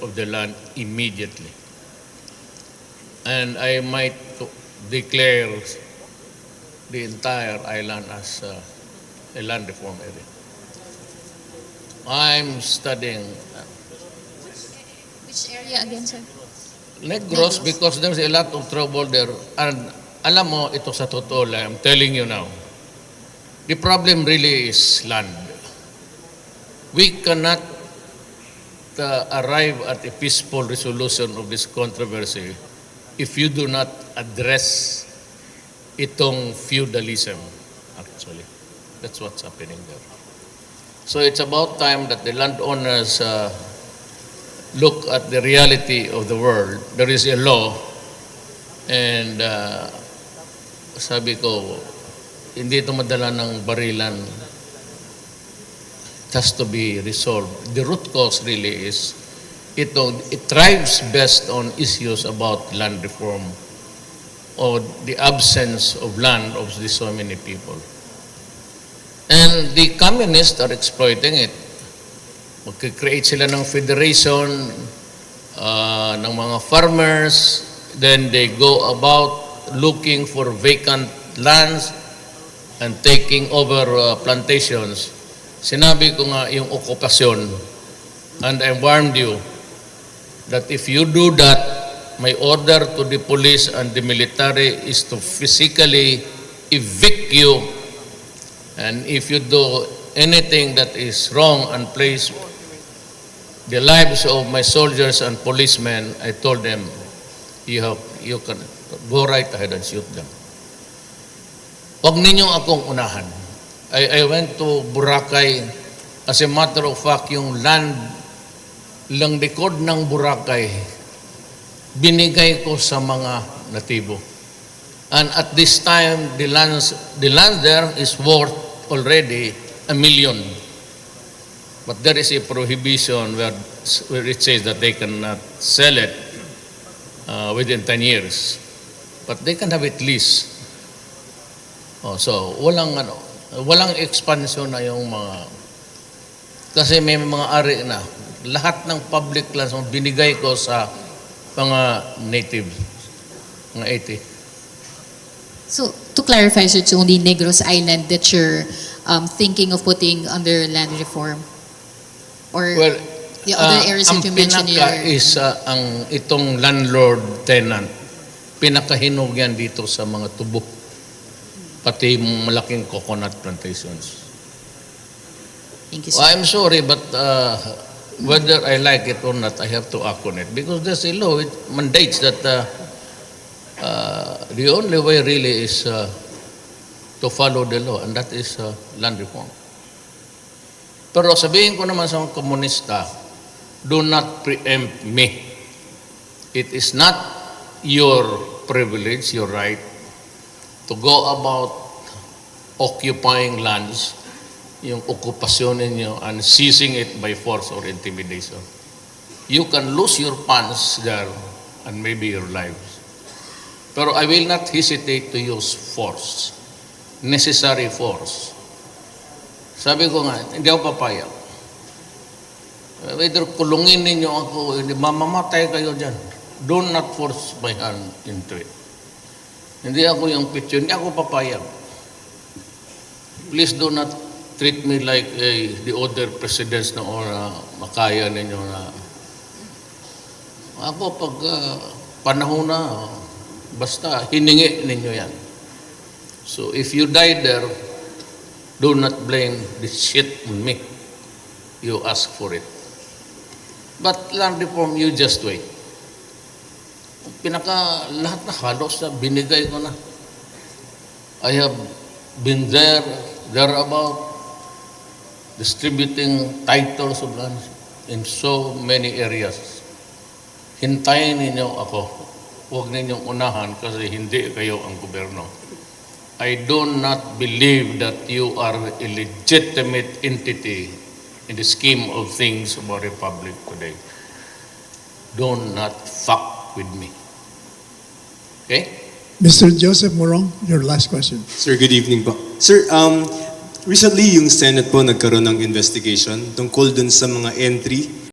of the land immediately. And I might declare the entire island as uh, a land reform area. I'm studying uh, Which area again, sir? Negros Negros. because there's a lot of trouble there. And alam mo, ito sa totoo lang, I'm telling you now, the problem really is land. We cannot uh, arrive at a peaceful resolution of this controversy if you do not address itong feudalism, actually. That's what's happening there. So it's about time that the landowners uh, look at the reality of the world. There is a law and uh, sabi ko, hindi ito madala ng barilan. It has to be resolved. The root cause really is ito, it thrives best on issues about land reform or the absence of land of the so many people. And the communists are exploiting it. Magkikreate sila ng federation uh, ng mga farmers. Then they go about looking for vacant lands and taking over uh, plantations. Sinabi ko nga yung okupasyon and I warned you that if you do that, my order to the police and the military is to physically evict you and if you do anything that is wrong and place the lives of my soldiers and policemen, I told them, you have, you can go right ahead and shoot them. Huwag ninyong akong unahan. I, I went to Boracay. As a matter of fact, yung land lang likod ng Boracay, binigay ko sa mga natibo. And at this time, the, lands, the land there is worth already a million. But there is a prohibition where, where it says that they cannot sell it uh, within 10 years. But they can have it lease. Oh, so, walang, ano, walang expansion na yung mga... Kasi may mga ari na. Lahat ng public lands mo binigay ko sa mga native, mga 80. So, to clarify, sir, it's only Negros Island that you're um, thinking of putting under land reform? Or Well, the other ah, areas that you mentioned Ang pinaka is ah, ang itong landlord-tenant. Pinakahinog yan dito sa mga tubo. Pati malaking coconut plantations. Thank you, Well, sir. I'm sorry, but uh, whether I like it or not, I have to act on it. Because there's a law, it mandates that uh, uh, the only way really is uh, to follow the law, and that is uh, land reform. Pero sabihin ko naman sa mga komunista, do not preempt me. It is not your privilege, your right, to go about occupying lands, yung okupasyon ninyo, and seizing it by force or intimidation. You can lose your funds there and maybe your lives. Pero I will not hesitate to use force, necessary force. Sabi ko nga, hindi ako papayag. Either kulungin ninyo ako, mamamatay kayo dyan. Do not force my hand into it. Hindi ako yung picture, hindi ako papayag. Please do not treat me like eh, the other presidents na ora makaya ninyo na ako pag ah, panahon na basta hiningi ninyo yan. So if you die there, do not blame the shit on me. You ask for it. But land reform, you just wait. Pinaka lahat na halos na binigay ko na. I have been there, thereabout, distributing titles of land in so many areas. Hintayin ninyo ako. Huwag ninyong unahan kasi hindi kayo ang gobyerno. I do not believe that you are a legitimate entity in the scheme of things of our republic today. Do not fuck with me. Okay? Mr. Joseph Morong, your last question. Sir, good evening po. Sir, um, recently yung Senate po nagkaroon ng investigation tungkol dun sa mga entry